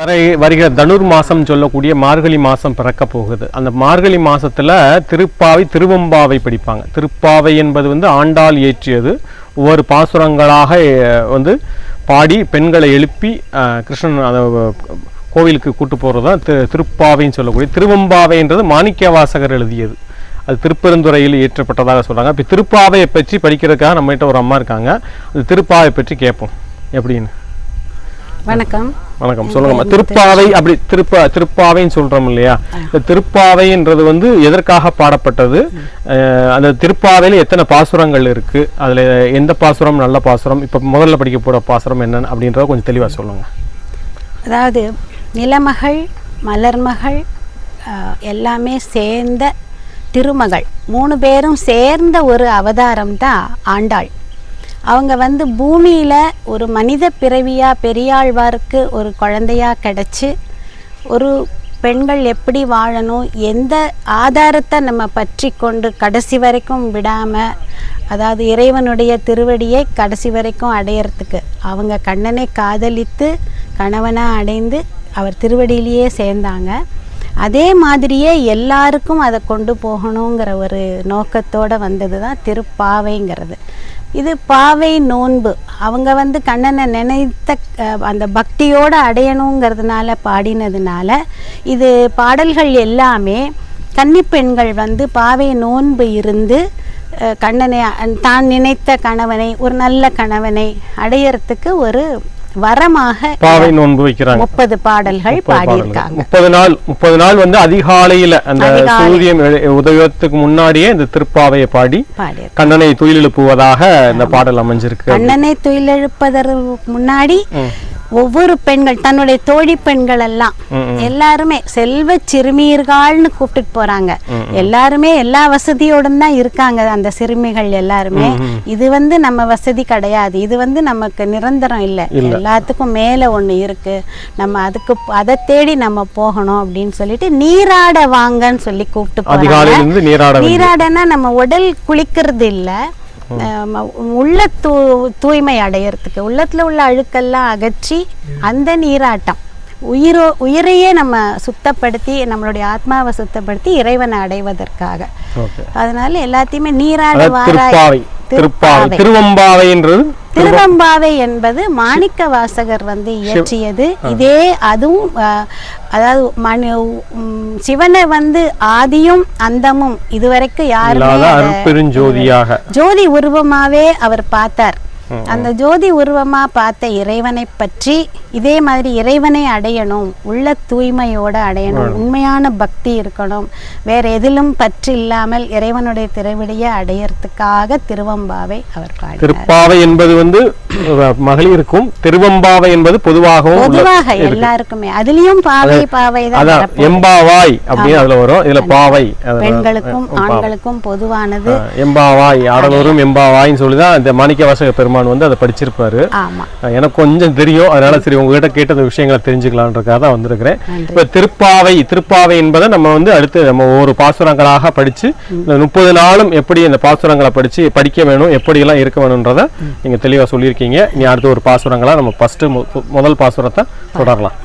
வரை வருகிற தனுர் மாதம் சொல்லக்கூடிய மார்கழி மாதம் பிறக்க போகுது. அந்த மார்கழி மாதத்தில் திருப்பாவை திருவம்பாவை படிப்பாங்க. திருப்பாவை என்பது வந்து ஆண்டாள் இயற்றியது. ஒவ்வொரு பாசுரங்களாக வந்து பாடி பெண்களை எழுப்பி கிருஷ்ணன் அதை கோவிலுக்கு கூட்டு போகிறது தான் திரு திருப்பாவைன்னு சொல்லக்கூடிய திருவம்பாவைன்றது மாணிக்க வாசகர் எழுதியது. அது திருப்பெருந்துறையில் இயற்றப்பட்டதாக சொல்கிறாங்க இப்போ திருப்பாவையை பற்றி படிக்கிறதுக்காக நம்மகிட்ட ஒரு அம்மா இருக்காங்க. அந்த திருப்பாவை பற்றி கேட்போம். எப்படின்னு? வணக்கம். வணக்கம். சொல்லுங்கம்மா. திருப்பாவை அப்படி திருப்ப திருப்பாவைன்னு சொல்றோம் இல்லையா? இந்த திருப்பாவைன்றது வந்து எதற்காக பாடப்பட்டது? அந்த திருப்பாவையில எத்தனை பாசுரங்கள் இருக்கு? அதுல எந்த பாசுரம் நல்ல பாசுரம்? இப்ப முதல்ல படிக்க போற பாசுரம் என்னன்னு அப்படின்றத கொஞ்சம் தெளிவா சொல்லுங்க. அதாவது நிலமகள் மலர்மகள் எல்லாமே சேர்ந்த திருமகள். மூணு பேரும் சேர்ந்த ஒரு அவதாரம் தான் ஆண்டாள். அவங்க வந்து பூமியில் ஒரு மனித பிறவியாக பெரியாழ்வாருக்கு ஒரு குழந்தையாக கிடச்சி ஒரு பெண்கள் எப்படி வாழணும் எந்த ஆதாரத்தை நம்ம பற்றி கொண்டு கடைசி வரைக்கும் விடாமல் அதாவது இறைவனுடைய திருவடியை கடைசி வரைக்கும் அடையிறதுக்கு அவங்க கண்ணனை காதலித்து கணவனாக அடைந்து அவர் திருவடியிலேயே சேர்ந்தாங்க. அதே மாதிரியே எல்லாருக்கும் அதை கொண்டு போகணுங்கிற ஒரு நோக்கத்தோடு வந்தது தான் திருப்பாவைங்கிறது. இது பாவை நோன்பு. அவங்க வந்து கண்ணனை நினைத்த அந்த பக்தியோடு அடையணுங்கிறதுனால பாடினதுனால இது பாடல்கள் எல்லாமே கன்னிப்பெண்கள் வந்து பாவை நோன்பு இருந்து கண்ணனை தான் நினைத்த கணவனை ஒரு நல்ல கணவனை அடையறதுக்கு ஒரு வரமாக பாவை நோன்பு வைக்கிறாங்க. முப்பது பாடல்கள். பாடியிருக்காங்க. முப்பது நாள் முப்பது நாள் வந்து அதிகாலையில அந்த. சூரியன் உதயத்துக்கு முன்னாடியே இந்த திருப்பாவையை பாடி கண்ணனை துயில் எழுப்புவதாக இந்த பாடல் அமைஞ்சிருக்கு கண்ணனை துயிலெழுப்பதற்கு முன்னாடி ஒவ்வொரு பெண்கள் தன்னுடைய தோழி பெண்கள் எல்லாம் எல்லாருமே செல்வ சிறுமியர்கள்னு கூப்பிட்டுட்டு போறாங்க. எல்லாருமே எல்லா வசதியோடும் தான் இருக்காங்க அந்த சிறுமிகள் எல்லாருமே. இது வந்து நம்ம வசதி கிடையாது. இது வந்து நமக்கு நிரந்தரம் இல்லை. எல்லாத்துக்கும் மேல ஒண்ணு இருக்கு. நம்ம அதுக்கு அதை தேடி நம்ம போகணும் அப்படின்னு சொல்லிட்டு நீராட வாங்கன்னு சொல்லி கூப்பிட்டு போறாங்க. நீராடனா நம்ம உடல் குளிக்கிறது இல்ல. உள்ள தூ தூய்மை அடையறதுக்கு உள்ளத்துல உள்ள அழுக்கெல்லாம் அகற்றி அந்த நீராட்டம் உயிரோ உயிரையே நம்ம சுத்தப்படுத்தி நம்மளுடைய ஆத்மாவை சுத்தப்படுத்தி இறைவனை அடைவதற்காக. அதனால எல்லாத்தையுமே நீராட வாராய். திருப்பாவை திருப்பாவை. திருவம்பாவைன்றது திருவம்பாவை என்பது மாணிக்க வாசகர் வந்து இயற்றியது. இதே அதுவும் அதாவது மணி உம், சிவனை வந்து ஆதியும் அந்தமும் இதுவரைக்கும் யாருமே ஜோதி உருவமாவே அவர் பார்த்தார். அந்த ஜோதி உருவமா பார்த்த இறைவனை பற்றி இதே மாதிரி இறைவனை அடையணும் உள்ள தூய்மையோட அடையணும் உண்மையான பக்தி இருக்கணும். வேற எதிலும் பற்று இல்லாமல் இறைவனுடைய திருவிடியை அடையறதுக்காக திருவம்பாவை அவர் பாடினார். திருப்பாவை என்பது வந்து மகளிருக்கும் திருவம்பாவை என்பது பொதுவாகவும் பொதுவாக எல்லாருக்குமே. அதுலயும் பாவை பாவை தான். எம்பாவாய் அப்படின்னு அதுல வரும். இதுல பாவை. பெண்களுக்கும் ஆண்களுக்கும் பொதுவானது. எம்பாவாய் ஆடலூரும் எம்பாவாய்ன்னு சொல்லிதான் இந்த மாணிக்க வாசக பெருமான் வந்து அதை படிச்சிருப்பாரு. எனக்கு கொஞ்சம் தெரியும். அதனால சரி உங்ககிட்ட கேட்ட அந்த விஷயங்களை தெரிஞ்சுக்கலான்றதுக்காக தான் வந்திருக்கிறேன். இப்ப திருப்பாவை திருப்பாவை என்பதை நம்ம வந்து அடுத்து நம்ம ஒவ்வொரு பாசுரங்களாக படிச்சு முப்பது நாளும் எப்படி இந்த பாசுரங்களை படிச்சு படிக்க வேணும் எப்படி எல்லாம் இருக்க வேணும்ன்றத நீங்க தெளிவா சொல்லியிருக்கீங்க. நீ அடுத்து ஒரு பாசுரங்களா நம்ம ஃபர்ஸ்ட் முதல் பாசுரத்தை தொடரலாம்.